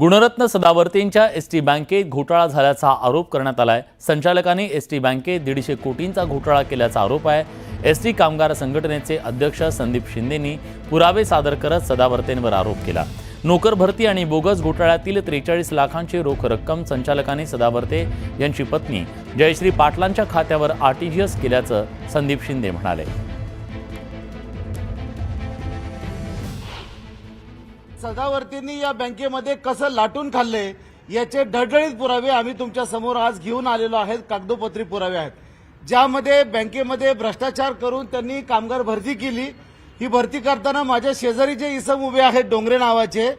Gunratna सदावर्तेंच्या S T बँकेत घोटाळा झाल्याचा आरोप करण्यात आलाय. संचालकांनी एस टी बँकेत दीडशे कोटींचा घोटाळा केल्याचा आरोप आहे. एस टी कामगार संघटनेचे अध्यक्ष संदीप शिंदेंनी पुरावे सादर करत सदावर्तेंवर आरोप केला. नोकर भरती आणि बोगस घोटाळ्यातील त्रेचाळीस लाखांची रोख रक्कम संचालकांनी सदावर्ते यांची पत्नी जयश्री पाटलांच्या खात्यावर आर टी जी एस केल्याचं संदीप शिंदे म्हणाले. सदावर्तींनी या बँकेमध्ये कसं लाटून खाल्ले याचे ढळढळीत पुरावे आम्ही तुमच्यासमोर आज घेऊन आलेलो आहेत कागदोपत्री पुरावे आहेत. ज्यामध्ये बँकेमध्ये भ्रष्टाचार करून त्यांनी कामगार भरती केली. ही भरती करताना माझ्या शेजारी जे इसम उभे आहेत डोंगरे नावाचे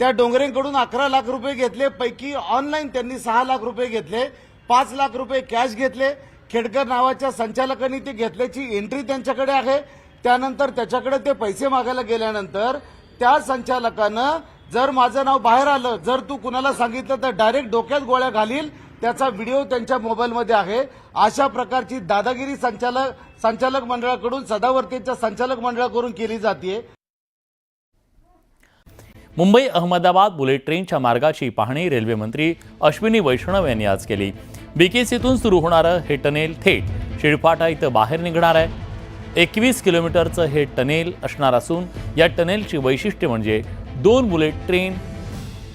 त्या डोंगरेंकडून अकरा लाख रुपये घेतले. पैकी ऑनलाईन त्यांनी सहा लाख रुपये घेतले पाच लाख रुपये कॅश घेतले. खेडकर नावाच्या संचालकांनी ते घेतल्याची एंट्री त्यांच्याकडे आहे. त्यानंतर त्याच्याकडे ते पैसे मागायला गेल्यानंतर त्या संचालकानं जर माझं नाव बाहेर आलं जर तू कुणाला सांगितलं तर डायरेक्ट डोक्यात गोळ्या घालील त्याचा व्हिडिओ त्यांच्या मोबाईलमध्ये आहे. अशा प्रकारची दादागिरी संचालक संचालक मंडळाकडून सदावर्तीच्या संचालक मंडळाकडून केली जाते मुंबई अहमदाबाद बुलेट ट्रेनच्या मार्गाची पाहणी रेल्वे मंत्री अश्विनी वैष्णव यांनी आज केली. बीकेसीतून सुरू होणारं हे टनेल थेट शिळफाटा इथं बाहेर निघणार आहे. एकवीस किलोमीटरचं हे टनेल असणार असून या टनेलची वैशिष्ट्य म्हणजे दोन बुलेट ट्रेन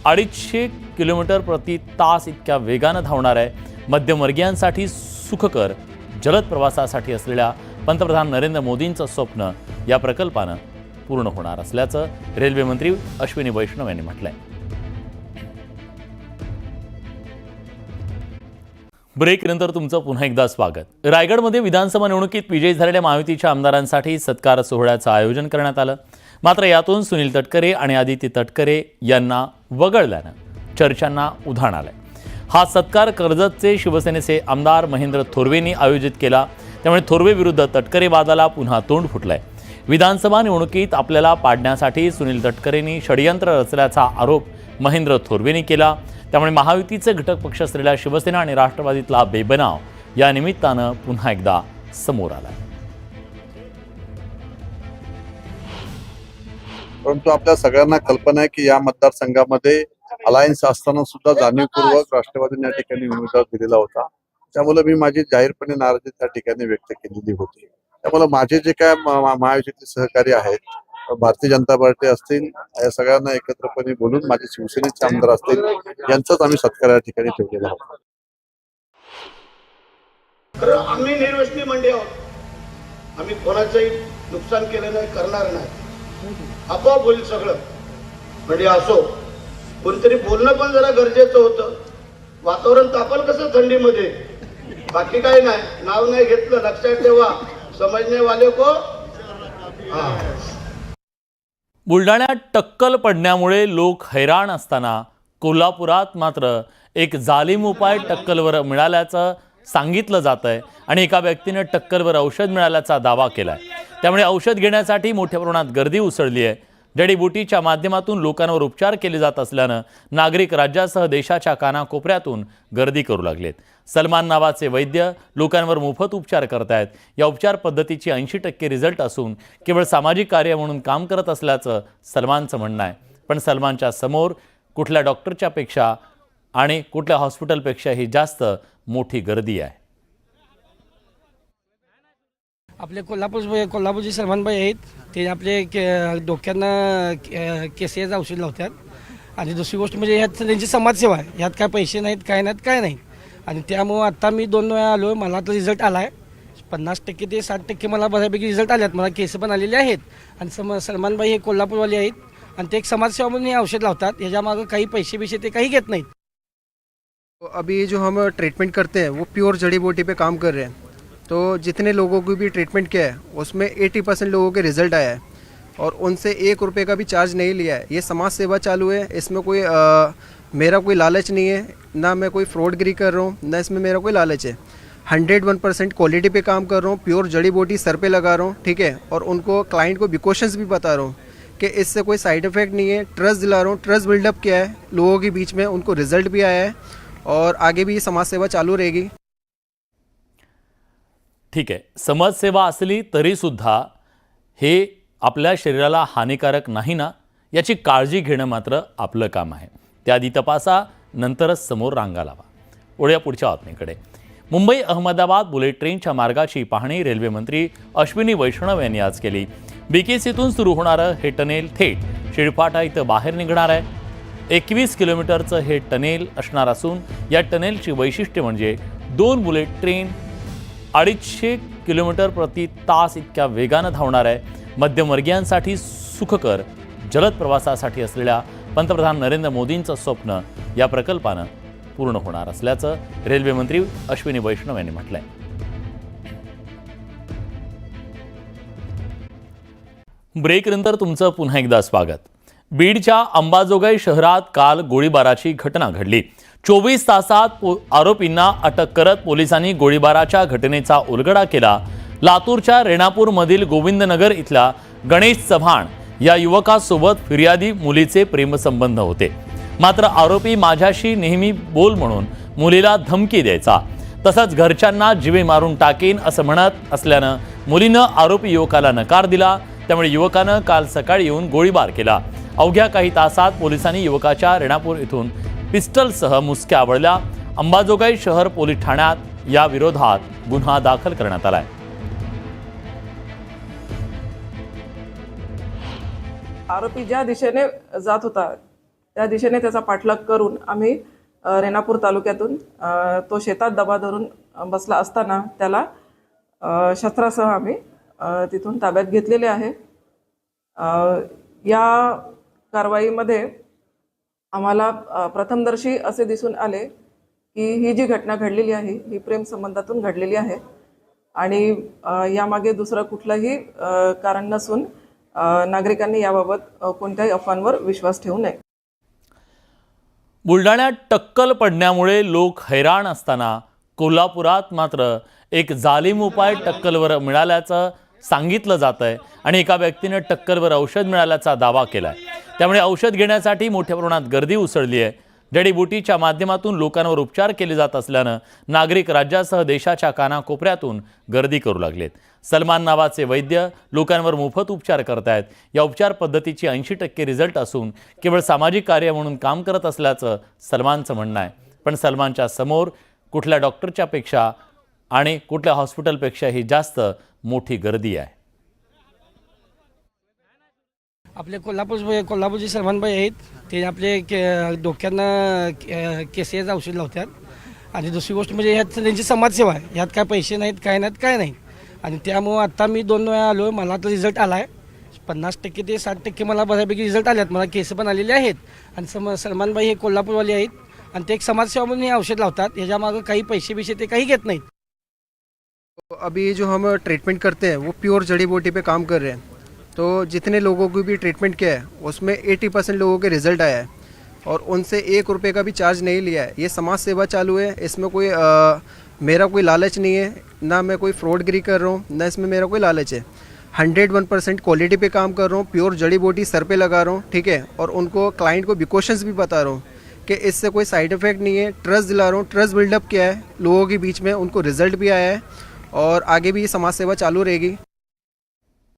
अडीचशे किलोमीटर प्रति तास इतक्या वेगानं धावणार आहे. मध्यमवर्गीयांसाठी सुखकर जलद प्रवासासाठी असलेल्या पंतप्रधान नरेंद्र मोदींचं स्वप्न या प्रकल्पानं पूर्ण होणार असल्याचं रेल्वे मंत्री अश्विनी वैष्णव यांनी म्हटलं आहे ब्रेकनंतर तुमचं पुन्हा एकदा स्वागत. रायगडमध्ये विधानसभा निवडणुकीत विजयी झालेल्या महायुतीच्या आमदारांसाठी सत्कार सोहळ्याचं आयोजन करण्यात आलं. मात्र यातून सुनील तटकरे आणि आदित्य तटकरे यांना वगळल्यानं चर्चांना उधाण आलंय. हा सत्कार कर्जतचे शिवसेनेचे आमदार महेंद्र थोरवेंनी आयोजित केला. त्यामुळे थोरवे विरुद्ध तटकरे वादाला पुन्हा तोंड फुटलंय. विधानसभा निवडणुकीत आपल्याला पाडण्यासाठी सुनील तटकरेंनी षडयंत्र रचल्याचा आरोप महेंद्र थोरवेंनी केला. त्यामुळे महायुतीचे घटक पक्ष असलेल्या शिवसेना आणि राष्ट्रवादीतला बेबनाव या निमित्तानं पुन्हा एकदा समोर आला परंतु आपल्या सगळ्यांना कल्पना आहे की या मतदारसंघामध्ये अलायन्स असताना सुद्धा जाणीवपूर्वक राष्ट्रवादीने या ठिकाणी उमेदवार दिलेला होता. त्यामुळे मी माझी जाहीरपणे नाराजी त्या ठिकाणी व्यक्त केलेली होती. त्यामुळे माझे जे काय महायुतीचे सहकारी आहेत भारतीय जनता पार्टी असतील या सगळ्यांना एकत्रपणे बोलून माझे शिवसेनेचे आमदार असतील यांचाच आम्ही सत्कार या ठिकाणी ठेवलेला आहोत. तर आम्ही निर्वस्ती मंडी आहोत. आम्ही कोणाचंही नुकसान केलं नाही करणार नाही. आपोआप होईल सगळं. म्हणजे असो कोणतरी बोलणं पण जरा गरजेचं होतं. वातावरण तापल कसं थंडीमध्ये? बाकी काही नाही. नाव नाही घेतलं. लक्षात ठेवा. समजणे वाले को हा. बुलढाण्यात टक्कल पडण्यामुळे लोक हैराण असताना कोल्हापुरात मात्र एक जालिम उपाय टक्कलवर मिळाल्याचं सांगितलं जात आहे आणि एका व्यक्तीनं टक्कलवर औषध मिळाल्याचा दावा केला आहे त्यामुळे औषध घेण्यासाठी मोठ्या प्रमाणात गर्दी उसळली आहे जडीबुटीच्या माध्यमातून लोकांवर उपचार केले जात असल्यानं नागरिक राज्यासह देशाच्या कानाकोपऱ्यातून गर्दी करू लागलेत. सलमान नावाचे वैद्य लोकांवर मोफत उपचार करतायत. या उपचार पद्धतीची ऐंशी टक्के रिझल्ट असून केवळ सामाजिक कार्य म्हणून काम करत असल्याचं सलमानचं म्हणणं आहे. पण सलमानच्या समोर कुठल्या डॉक्टरच्यापेक्षा आणि कुठल्या हॉस्पिटलपेक्षाही जास्त मोठी गर्दी आहे. आपले कोल्हापूर कोल्हापूरचे सलमानबाई आहेत. ते आपले के डोक्यांना के- केसेस औषध लावतात. आणि दुसरी गोष्ट म्हणजे ह्यात त्यांची समाजसेवा आहे. ह्यात काय पैसे नाहीत काय नाहीत काय नाही. आणि त्यामुळं आत्ता मी दोन वेळा आलो मला आता रिझल्ट आला आहे पन्नास टक्के ते साठ टक्के मला बऱ्यापैकी रिझल्ट आले आहेत मला केस पण आलेले आहेत. आणि सम सलमानबाई हे कोल्हापूरवाले आहेत. आणि ते एक समाजसेवा म्हणून हे औषध लावतात. ह्याच्यामागं काही पैसे बिशे ते काही घेत नाहीत. अभी जो हम ट्रीटमेंट करते हैं वो प्योर जड़ी बूटी पे काम कर रहे हैं. तो जितने लोगों को भी ट्रीटमेंट किया है उसमें 80 परसेंट लोगों के रिज़ल्ट आया है और उनसे एक रुपये का भी चार्ज नहीं लिया है। ये समाज सेवा चालू है इसमें कोई अ, मेरा कोई लालच नहीं है ना मैं कोई फ्रॉडगिरी कर रहा हूँ ना इसमें मेरा कोई लालच है। हंड्रेड वन परसेंट क्वालिटी पे काम कर रहा हूँ प्योर जड़ी बूटी सर पे लगा रहा हूँ ठीक है? और उनको क्लाइंट को बिकॉशंस भी बता रहा हूँ कि इससे कोई साइड इफ़ेक्ट नहीं है। ट्रस्ट दिला रहा हूँ ट्रस्ट बिल्डअप किया है लोगों के बीच में उनको रिज़ल्ट भी आया है और आगे भी ये समाज सेवा चालू रहेगी। ठीक आहे. समाजसेवा असली तरीसुद्धा हे आपल्या शरीराला हानिकारक नाही ना याची काळजी घेणं मात्र आपलं काम आहे. त्याआधी तपासा नंतरच समोर रांगा लावा. वळूया पुढच्या बातमीकडे. मुंबई अहमदाबाद बुलेट ट्रेनच्या मार्गाची पाहणी रेल्वेमंत्री अश्विनी वैष्णव यांनी आज केली. बीकेसीतून सुरू होणारं हे टनेल थेट शिळपाटा इथं बाहेर निघणार आहे. एकवीस किलोमीटरचं हे टनेल असणार असून या टनेलची वैशिष्ट्य म्हणजे दोन बुलेट ट्रेन अडीचशे किलोमीटर प्रति तास इतक्या वेगानं धावणार आहे. मध्यमवर्गीयांसाठी सुखकर जलद प्रवासासाठी असलेल्या पंतप्रधान नरेंद्र मोदींचं स्वप्न या प्रकल्पानं पूर्ण होणार असल्याचं रेल्वे मंत्री अश्विनी वैष्णव यांनी म्हटलंय. ब्रेकनंतर तुमचं पुन्हा एकदा स्वागत. बीडच्या अंबाजोगाई शहरात काल गोळीबाराची घटना घडली. चोवीस तासात पो आरोपींना अटक करत पोलिसांनी गोळीबाराच्या घटनेचा उलगडा केला. लातूरच्या रेणापूरमधील गोविंदनगर इथल्या गणेश चव्हाण या युवकासोबत फिर्यादी मुलीचे प्रेमसंबंध होते. मात्र आरोपी माझ्याशी नेहमी बोल म्हणून मुलीला धमकी द्यायचा. तसंच घरच्यांना जिवे मारून टाकेन असं म्हणत असल्यानं मुलीनं आरोपी युवकाला नकार दिला. त्यामुळे युवकानं काल सकाळी येऊन गोळीबार केला. अवघ्या काही तासात पोलिसांनी युवकाच्या रेणापूर इथून पिस्टलसह मुसक्या आवळल्या अंबाजोगाई शहर पोलीस ठाण्यात या विरोधात गुन्हा दाखल करण्यात आलाय. आरोपी ज्या दिशेने जात होता त्या दिशेने त्याचा पाठलाग करून आम्ही रेणापूर तालुक्यातून तो शेतात दबा धरून बसला असताना त्याला शस्त्रासह आम्ही तिथून ताब्यात घेतलेले आहे. या कारवाईमध्ये आम्हाला प्रथमदर्शी असे दिसून आले की ही जी घटना घडलेली आहे ही प्रेम संबंधातून घडलेली आहे. आणि यामागे दुसरं कुठलंही कारण नसून नागरिकांनी याबाबत कोणत्याही अफवांवर विश्वास ठेवू नये. बुलढाण्यात टक्कल पडण्यामुळे लोक हैराण असताना कोल्हापुरात मात्र एक जालीम उपाय टक्कलवर मिळाल्याचं सांगितलं जात आहे आणि एका व्यक्तीने टक्कलवर औषध मिळाल्याचा दावा केला आहे त्यामुळे औषध घेण्यासाठी मोठ्या प्रमाणात गर्दी उसळली आहे. जडीबुटीच्या माध्यमातून लोकांवर उपचार केले जात असल्यानं नागरिक राज्यासह देशाच्या कानाकोपऱ्यातून गर्दी करू लागलेत. सलमान नावाचे वैद्य लोकांवर मोफत उपचार करतायत. या उपचार पद्धतीची ऐंशी टक्के रिझल्ट असून केवळ सामाजिक कार्य म्हणून काम करत असल्याचं सलमानचं म्हणणं आहे. पण सलमानच्या समोर कुठल्या डॉक्टरच्यापेक्षा आणि कुठल्या हॉस्पिटलपेक्षाही जास्त मोठी गर्दी आहे. आपले कोल्हापूर कोल्हापूरचे सलमानबाई आहेत. ते आपले के डोक्यांना के- केसेचं औषध लावतात. आणि दुसरी गोष्ट म्हणजे ह्यात त्यांची समाजसेवा आहे. ह्यात काय पैसे नाहीत काय नाहीत काय नाही. आणि त्यामुळं आत्ता मी दोन वेळा आलो मला तर रिझल्ट आला आहे पन्नास टक्के ते साठ टक्के मला बऱ्यापैकी रिझल्ट आल्यात. मला केस पण आलेले आहेत. आणि सम सलमानबाई हे कोल्हापूरवाले आहेत. आणि ते एक समाजसेवा म्हणून हे औषध लावतात. ह्याच्यामागं काही पैसे बिशे ते काही घेत नाहीत. अभी जो हम ट्रीटमेंट करते हैं वो प्योर जड़ी बूटी पे काम कर रहे हैं। तो जितने लोगों को भी ट्रीटमेंट किया है उसमें 80 परसेंट लोगों के रिज़ल्ट आया है और उनसे एक रुपये का भी चार्ज नहीं लिया है। ये समाज सेवा चालू है इसमें कोई अ, मेरा कोई लालच नहीं है ना मैं कोई फ्रॉडगिरी कर रहा हूँ ना इसमें मेरा कोई लालच है। हंड्रेड वन परसेंट क्वालिटी पे काम कर रहा हूँ प्योर जड़ी बूटी सर पे लगा रहा हूँ ठीक है? और उनको क्लाइंट को बिकॉशंस भी बता रहा हूँ कि इससे कोई साइड इफ़ेक्ट नहीं है। ट्रस्ट दिला रहा हूँ ट्रस्ट बिल्डअप किया है लोगों के बीच में उनको रिज़ल्ट भी आया है और आगे भी ये समाज सेवा चालू रहेगी।